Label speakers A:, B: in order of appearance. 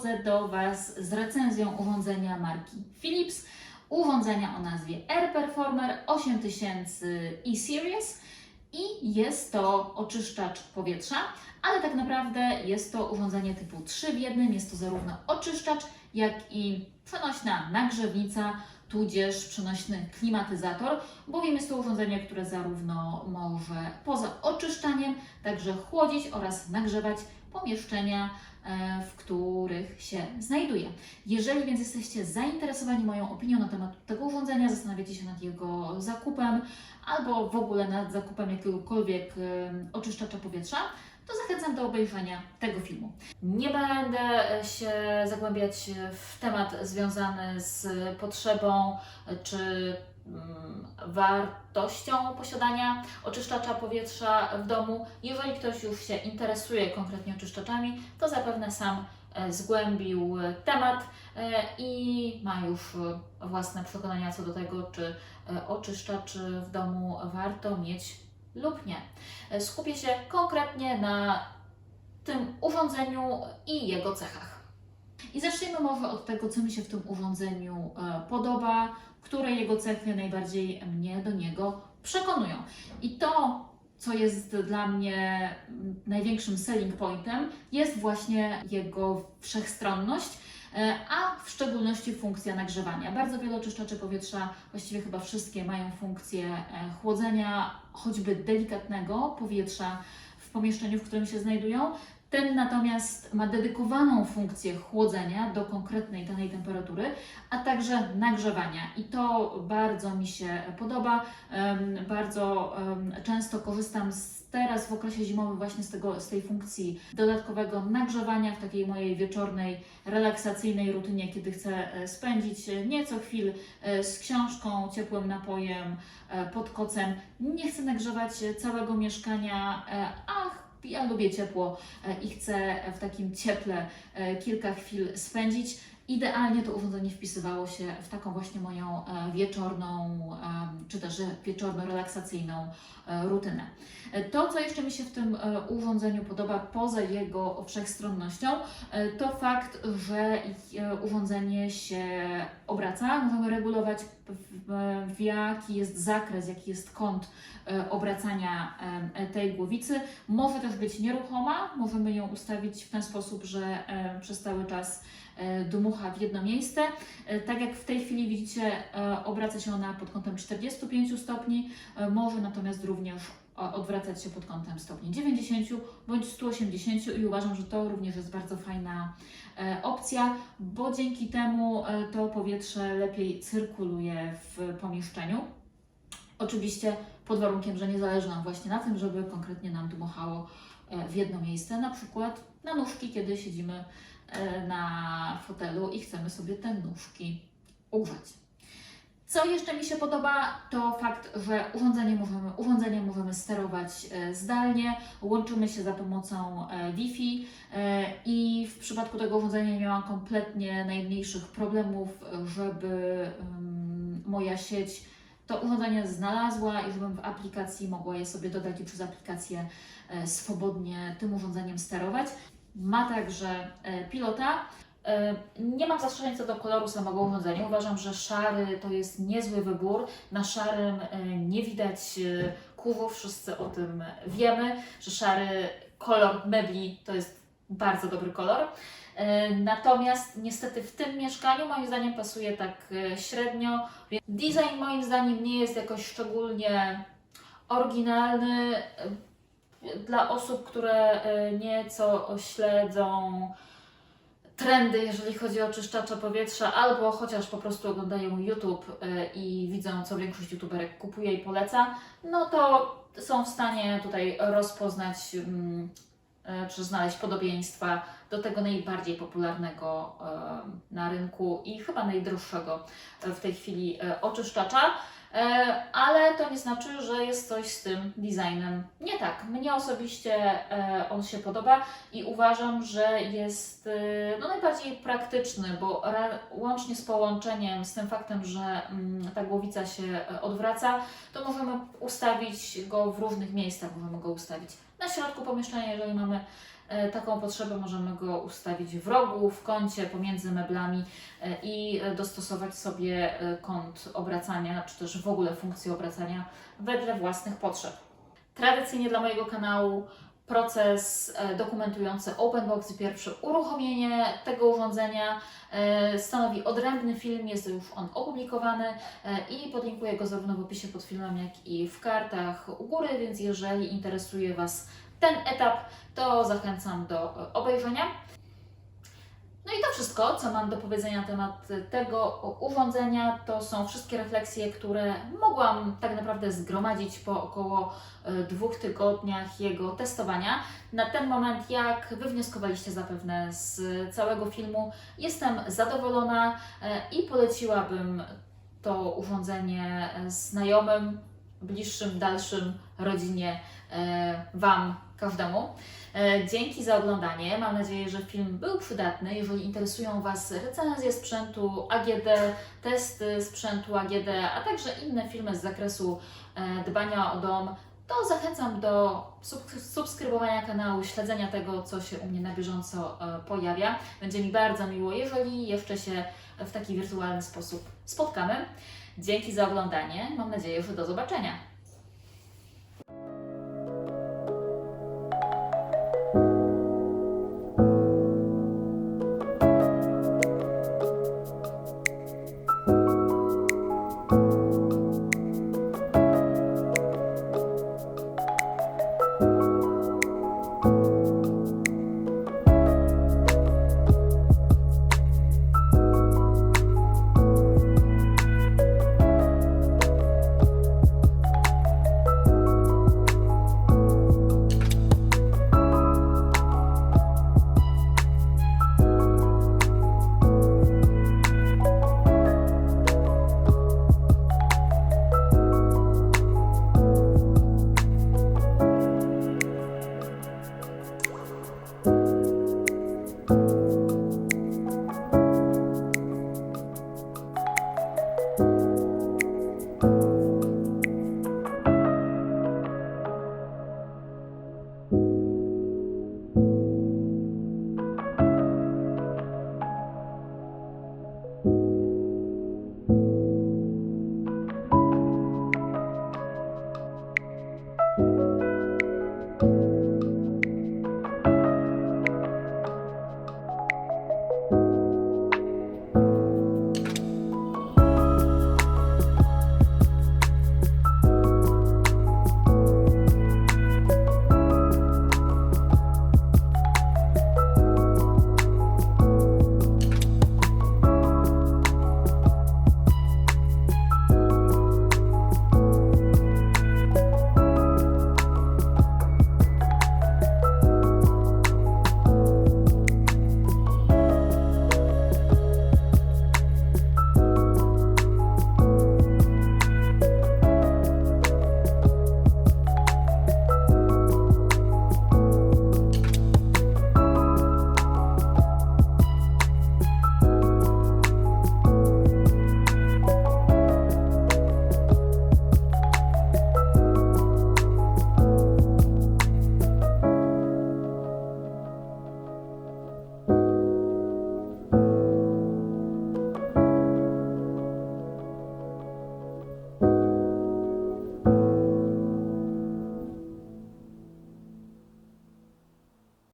A: przychodzę do Was z recenzją urządzenia marki Philips, urządzenia o nazwie Air Performer 8000 E-Series i jest to oczyszczacz powietrza, ale tak naprawdę jest to urządzenie typu 3 w jednym, jest to zarówno oczyszczacz, jak i przenośna nagrzewnica, tudzież przenośny klimatyzator, bowiem jest to urządzenie, które zarówno może poza oczyszczaniem także chłodzić oraz nagrzewać pomieszczenia, e, w których się znajduje. Jeżeli więc jesteście zainteresowani moją opinią na temat tego urządzenia, zastanawiacie się nad jego zakupem albo w ogóle nad zakupem jakiegokolwiek oczyszczacza powietrza, to zachęcam do obejrzenia tego filmu. Nie będę się zagłębiać w temat związany z potrzebą czy mm, wartością posiadania oczyszczacza powietrza w domu. Jeżeli ktoś już się interesuje konkretnie oczyszczaczami, to zapewne sam zgłębił e, temat e, i ma już e, własne przekonania co do tego, czy e, oczyszczacz w domu warto mieć lub nie. E, Skupię się konkretnie na tym urządzeniu i jego cechach. I zacznijmy może od tego, co mi się w tym urządzeniu e, podoba, które jego cechy najbardziej mnie do niego przekonują. I to, co jest dla mnie największym selling pointem, jest właśnie jego wszechstronność. e, A w szczególności funkcja nagrzewania. Bardzo wiele oczyszczaczy powietrza, właściwie chyba wszystkie, mają funkcję e, chłodzenia, choćby delikatnego powietrza w pomieszczeniu, w którym się znajdują. Ten natomiast ma dedykowaną funkcję chłodzenia do konkretnej danej temperatury, a także nagrzewania. I to bardzo mi się podoba. Bardzo często korzystam z, teraz w okresie zimowym właśnie z, tego, z tej funkcji dodatkowego nagrzewania w takiej mojej wieczornej, relaksacyjnej rutynie, kiedy chcę e, spędzić nieco chwil e, z książką, ciepłym napojem, e, pod kocem. Nie chcę nagrzewać całego mieszkania, a ja lubię ciepło e, i chcę w takim cieple e, kilka chwil spędzić. Idealnie to urządzenie wpisywało się w taką właśnie moją e, wieczorną, czy też wieczorno-relaksacyjną rutynę. To, co jeszcze mi się w tym urządzeniu podoba, poza jego wszechstronnością, to fakt, że urządzenie się obraca. Możemy regulować, w, jaki jest zakres, jaki jest kąt e, obracania e, tej głowicy. Może też być nieruchoma, możemy ją ustawić w ten sposób, że e, przez cały czas dmucha w jedno miejsce. Tak jak w tej chwili widzicie, obraca się ona pod kątem 45 stopni, może natomiast również odwracać się pod kątem stopni 90 bądź 180 i uważam, że to również jest bardzo fajna e, opcja, bo dzięki temu e, to powietrze lepiej cyrkuluje w pomieszczeniu. Oczywiście pod warunkiem, że nie zależy nam właśnie na tym, żeby konkretnie nam dmuchało e, w jedno miejsce, na przykład na nóżki, kiedy siedzimy na fotelu i chcemy sobie te nóżki ugrzać. Co jeszcze mi się podoba, to fakt, że urządzenie możemy, urządzenie możemy sterować e, zdalnie, łączymy się za pomocą e, Wi-Fi e, i w przypadku tego urządzenia nie miałam kompletnie najmniejszych problemów, żeby em, moja sieć to urządzenie znalazła i żebym w aplikacji mogła je sobie dodać i przez aplikację swobodnie tym urządzeniem sterować. Ma także pilota. E, Nie mam zastrzeżeń co do koloru samego urządzenia. Uważam, że szary to jest niezły wybór. Na szarym e, nie widać e, kurwów, wszyscy o tym wiemy, że szary kolor mebli to jest bardzo dobry kolor. Natomiast niestety w tym mieszkaniu moim zdaniem pasuje tak średnio. Design moim zdaniem nie jest jakoś szczególnie oryginalny dla osób, które nieco śledzą trendy, jeżeli chodzi o czyszczacza powietrza, albo chociaż po prostu oglądają YouTube e, i widzą, co większość youtuberek kupuje i poleca, no to są w stanie tutaj rozpoznać mm, e, czy znaleźć podobieństwa do tego najbardziej popularnego e, na rynku i chyba najdroższego w tej chwili oczyszczacza. E, Ale to nie znaczy, że jest coś z tym designem nie tak. Mnie osobiście e, on się podoba i uważam, że jest e, no, najbardziej praktyczny, bo łącznie z połączeniem, z tym faktem, że mm, ta głowica się odwraca, to możemy ustawić go w różnych miejscach. Możemy go ustawić na środku pomieszczenia, jeżeli mamy e, taką potrzebę, możemy go ustawić w rogu, w kącie, pomiędzy meblami e, i e, dostosować sobie kąt obracania, czy też w ogóle funkcję obracania wedle własnych potrzeb. Tradycyjnie dla mojego kanału proces e, dokumentujący OpenBox i pierwsze uruchomienie tego urządzenia e, stanowi odrębny film, jest już on opublikowany e, i podlinkuję go zarówno w opisie pod filmem, jak i w kartach u góry, więc jeżeli interesuje Was ten etap, to zachęcam do obejrzenia. No i to wszystko, co mam do powiedzenia na temat tego urządzenia, to są wszystkie refleksje, które mogłam tak naprawdę zgromadzić po około e, dwóch tygodniach jego testowania. Na ten moment, jak wywnioskowaliście zapewne z całego filmu, jestem zadowolona e, i poleciłabym to urządzenie znajomym, bliższym, dalszym, rodzinie, e, Wam, każdemu. E, Dzięki za oglądanie. Mam nadzieję, że film był przydatny. Jeżeli interesują Was recenzje sprzętu AGD, testy sprzętu AGD, a także inne filmy z zakresu e, dbania o dom, to zachęcam do sub- subskrybowania kanału, śledzenia tego, co się u mnie na bieżąco pojawia. Będzie mi bardzo miło, jeżeli jeszcze się w taki wirtualny sposób spotkamy. Dzięki za oglądanie. Mam nadzieję, że do zobaczenia.